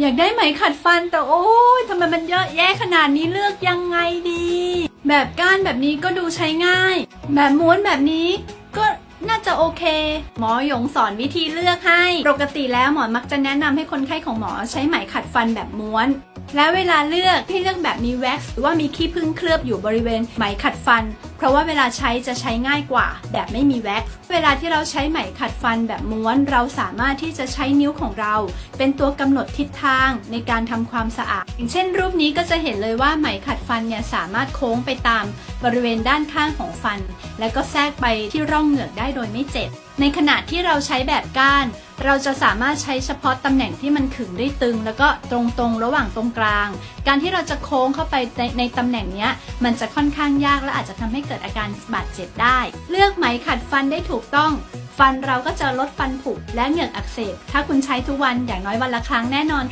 อยากได้ไหมขัดฟันแต่โอ้ยทำไมมันเยอะแยะขนาดนี้เลือกยังไงดี แบบก้านแบบนี้ก็ดูใช้ง่าย แบบม้วนแบบนี้ก็น่าจะโอเค หมอหยงสอนวิธีเลือกให้ ปกติแล้วหมอมักจะแนะนำให้คนไข้ของหมอใช้ไหมขัดฟันแบบม้วน แล้วเวลาเลือกให้เลือกแบบมีแว็กซ์หรือว่ามีขี้ผึ้งเคลือบอยู่บริเวณไหมขัดฟัน เพราะว่าเวลาใช้จะใช้ง่ายกว่า แบบไม่มีแว็กซ์เวลาที่เราใช้ไหมขัดฟันแบบม้วน เราสามารถที่จะใช้นิ้วของเรา เป็นตัวกำหนดทิศทางในการทำความสะอาด อย่างเช่น รูปนี้ก็จะเห็นเลยว่าไหมขัดฟันเนี่ยสามารถโค้งไปตามบริเวณด้านข้างของฟัน และก็แทรกไปที่ร่องเหงือกได้โดยไม่เจ็บ ในขณะที่เราใช้แบบก้าน เราจะสามารถใช้เฉพาะตำแหน่งที่มันขึงได้ตึง แล้วก็ตรงๆระหว่างตรงกลาง การที่เราจะโค้งเข้าไปในในตำแหน่งนี้มันจะค่อนข้างยากและอาจจะทำให้เกิดอาการบาดเจ็บได้ เลือกไหมขัดฟันได้ถูกต้อง ฟันเราก็จะลดฟันผุและเหงือกอักเสบ ถ้าคุณใช้ทุกวันอย่างน้อยวันละครั้งแน่นอนค่ะ